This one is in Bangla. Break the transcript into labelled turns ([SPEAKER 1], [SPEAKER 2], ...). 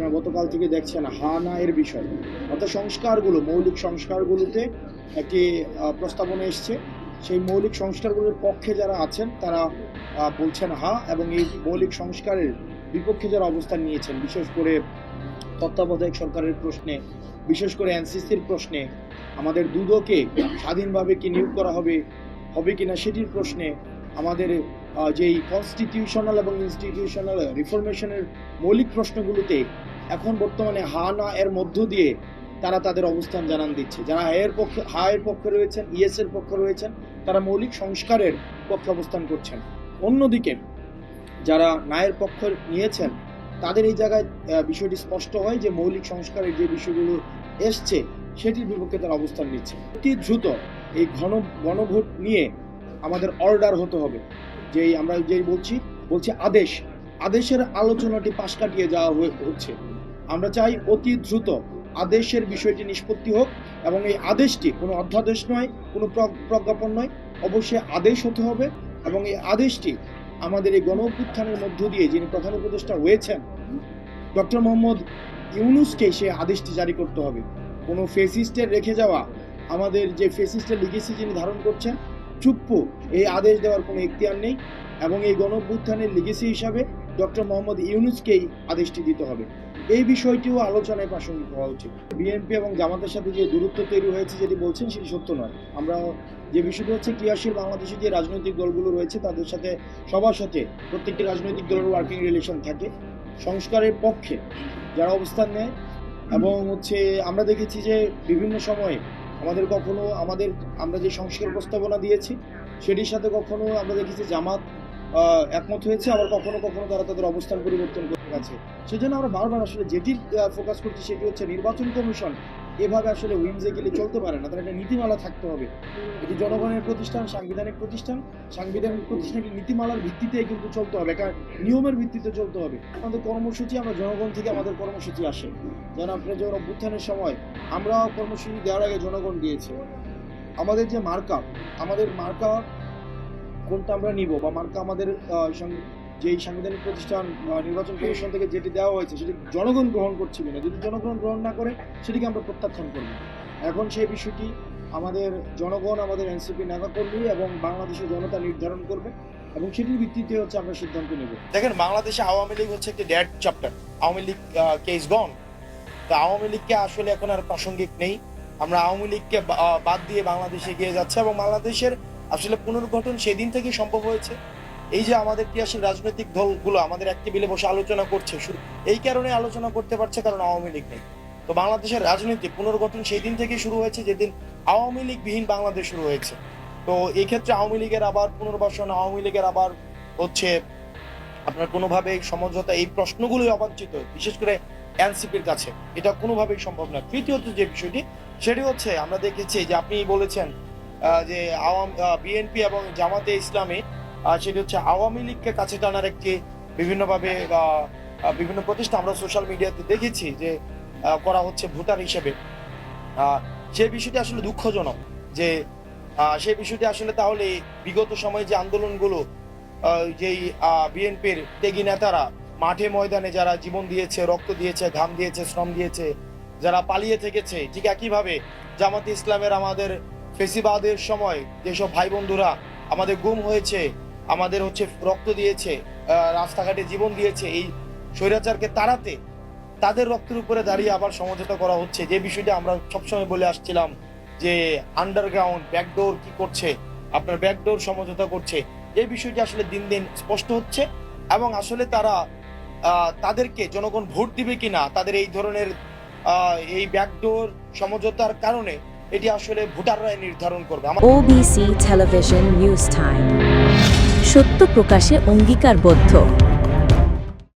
[SPEAKER 1] আপনারা গতকাল থেকে দেখছেন হা না এর বিষয়। অর্থাৎ সংস্কারগুলো, মৌলিক সংস্কারগুলোতে একটি প্রস্তাবনা এসছে। সেই মৌলিক সংস্কারগুলোর পক্ষে যারা আছেন, তারা বলছেন হা এবং এই মৌলিক সংস্কারের বিপক্ষে যারা অবস্থান নিয়েছেন, বিশেষ করে তত্ত্বাবধায়ক সরকারের প্রশ্নে, বিশেষ করে এনসিসির প্রশ্নে, আমাদের দুদকে স্বাধীনভাবে কি নিয়োগ করা হবে হবে কিনা সেটির প্রশ্নে আমাদের যেই কনস্টিটিউশনাল এবং ইনস্টিটিউশনাল রিফরমেশনের মৌলিক প্রশ্নগুলোতে এখন বর্তমানে হা না এর মধ্য দিয়ে তারা তাদের অবস্থান জানান দিচ্ছে। যারা এর পক্ষে হা এর পক্ষে রয়েছেন, ইএস এর পক্ষে রয়েছেন, তারা মৌলিক সংস্কারের পক্ষে অবস্থান করছেন। অন্যদিকে যারা নায়ের পক্ষ নিয়েছেন, তাদের এই জায়গায় বিষয়টি স্পষ্ট হয় যে মৌলিক সংস্কারের যে বিষয়গুলো এসছে, সেটির বিপক্ষে তারা অবস্থান নিচ্ছে। অতি দ্রুত এই ঘন, গণভোট নিয়ে আমাদের অর্ডার হতে হবে। যেই আমরা যেই বলছি বলছি আদেশ। আদেশের আলোচনাটি পাশ কাটিয়ে যাওয়া হচ্ছে। আমরা চাই অতি দ্রুত আদেশের বিষয়টি নিষ্পত্তি হোক এবং এই আদেশটি কোনো অধ্যাদেশ নয়, কোনো প্র- প্রজ্ঞাপন নয়, অবশ্যই আদেশ হতে হবে এবং এই আদেশটি আমাদের এই গণ অভ্যুত্থানের মধ্য দিয়ে যিনি প্রধান উপদেষ্টা হয়েছেন, ডক্টর মোহাম্মদ ইউনুসকে সে আদেশটি জারি করতে হবে। কোনো ফেসিস্টের রেখে যাওয়া, আমাদের যে ফেসিস্টের লিগেসি যিনি ধারণ করছেন, চুপ্পু, এই আদেশ দেওয়ার কোনো এখতিয়ার নেই এবং এই গণ অভ্যুত্থানের লিগেসি হিসাবে ডক্টর মোহাম্মদ ইউনুসকেই আদেশটি দিতে হবে। এই বিষয়টিও আলোচনায় প্রাসঙ্গিক হওয়া উচিত। বিএনপি এবং জামাতের সাথে যে দূরত্ব তৈরি হয়েছে, যেটি বলছেন, সেটি সত্য নয়। আমরা যে বিষয়টি হচ্ছে ক্রিয়াশীল বাংলাদেশে যে রাজনৈতিক দলগুলো রয়েছে, তাদের সাথে সবার সাথে প্রত্যেকটি রাজনৈতিক দলের ওয়ার্কিং রিলেশন থাকে। সংস্কারের পক্ষে যারা অবস্থান নেয় এবং হচ্ছে আমরা দেখেছি যে বিভিন্ন সময়ে আমাদের কখনো আমাদের, আমরা যে সংস্কার প্রস্তাবনা দিয়েছি, সেটির সাথে কখনো আমরা দেখেছি জামাত একমত হয়েছে, আবার কখনো কখনো তারা তাদের অবস্থান পরিবর্তন করে গেছে। সেজন্য আমরা বারবার আসলে যেটি ফোকাস করছি সেটি হচ্ছে নির্বাচন কমিশন এভাবে আসলে উইমজেকেলি চলতে পারে না। তার একটা নীতিমালা থাকতে হবে। এটি জনগণের প্রতিষ্ঠান, সাংবিধানিক প্রতিষ্ঠান। সাংবিধানিক প্রতিষ্ঠানটি নীতিমালার ভিত্তিতে কিন্তু চলতে হবে কারণ নিয়মের ভিত্তিতে চলতে হবে। আমাদের কর্মসূচি, আমরা জনগণ থেকে আমাদের কর্মসূচি আসে। যেন আপনার যখন অভ্যুত্থানের সময় আমরা কর্মসূচি দেওয়ার আগে জনগণ দিয়েছে আমাদের যে মার্কা আমাদের মার্কা কোনটা আমরা নিব? বা মার্কা আমাদের যেই সাংবিধানিক প্রতিষ্ঠান নির্বাচন কমিশন থেকে যেটি দেওয়া হয়েছে, সেটি জনগণ গ্রহণ করছে কিনা যদি জনগণ গ্রহণ না করে, সেটিকে আমরা প্রত্যাখ্যান করব। এখন সেই বিষয়টি আমাদের জনগণ, আমাদের এনসিপি নেতাকর্মী এবং বাংলাদেশের জনতা নির্ধারণ করবে এবং সেটির ভিত্তিতে হচ্ছে আমরা সিদ্ধান্ত নেব।
[SPEAKER 2] দেখেন, বাংলাদেশে আওয়ামী লীগ হচ্ছে একটি dead chapter Awami League case gone তো আওয়ামী লীগকে আসলে এখন আর প্রাসঙ্গিক নেই। আমরা আওয়ামী লীগকে বাদ দিয়ে বাংলাদেশে গিয়ে যাচ্ছে এবং বাংলাদেশের আসলে পুনর্গঠন সেদিন থেকেই সম্ভব হয়েছে। এই যে আমাদের ক্রিয়াশীল রাজনৈতিক দলগুলো আমাদের এক টেবিলে বসে আলোচনা করছে এই কারণে আলোচনা করতে পারছে কারণ আওয়ামী লীগ নেই। তো বাংলাদেশের রাজনীতি পুনর্গঠন সেই দিন থেকেই শুরু হয়েছে, যেদিন আওয়ামী লীগ বিহীন বাংলাদেশ শুরু হয়েছে। তো এই ক্ষেত্রে আওয়ামী লীগের আবার পুনর্বাসন, আওয়ামী লীগের আবার হচ্ছে আপনার কোনোভাবে সমঝোতা, এই প্রশ্নগুলোই অবাঞ্ছিত, বিশেষ করে এনসিপির কাছে। এটা কোনোভাবেই সম্ভব না। তৃতীয়ত যে বিষয়টি, সেটি হচ্ছে আমরা দেখেছি যে আপনি বলেছেন যে আওয়াম বিএনপি এবং জামাতে ইসলামী সেটি হচ্ছে আওয়ামী লীগকে কাছে টানার একটি বিভিন্নভাবে বিভিন্ন প্রতিষ্ঠা আমরা সোশ্যাল মিডিয়াতে দেখেছি যে করা হচ্ছে ভোটার হিসেবে। সে বিষয়টি আসলে দুঃখজনক যে সে বিষয়টি আসলে তাহলে বিগত সময়ে যে আন্দোলনগুলো যেই বিএনপির ত্যাগী নেতারা মাঠে ময়দানে যারা জীবন দিয়েছে, রক্ত দিয়েছে, ঘাম দিয়েছে, শ্রম দিয়েছে, যারা পালিয়ে থেকেছে, ঠিক একইভাবে জামাতে ইসলামের আমাদের ফেসিবাদের সময় যেসব ভাই বন্ধুরা আমাদের গুম হয়েছে, আমাদের হচ্ছে রক্ত দিয়েছে রাস্তাঘাটে জীবন দিয়েছে, এই স্বৈরাচারকে তাড়াতে তাদের রক্তের উপরে দাঁড়িয়ে আবার সমঝোতা করা হচ্ছে। যে বিষয়টা আমরা সবসময় বলে আসছিলাম যে আন্ডারগ্রাউন্ড ব্যাকডোর কি করছে, আপনার ব্যাকডোর সমঝোতা করছে, এই বিষয়টি আসলে দিন দিন স্পষ্ট হচ্ছে এবং আসলে তারা তাদেরকে জনগণ ভোট দিবে কিনা, তাদের এই ধরনের এই ব্যাকডোর সমঝোতার কারণে এটি আসলে ভোটাররাই নির্ধারণ করবে।
[SPEAKER 3] ওবিসি টেলিভিশন নিউজ টাইম সত্য প্রকাশে অঙ্গীকারবদ্ধ।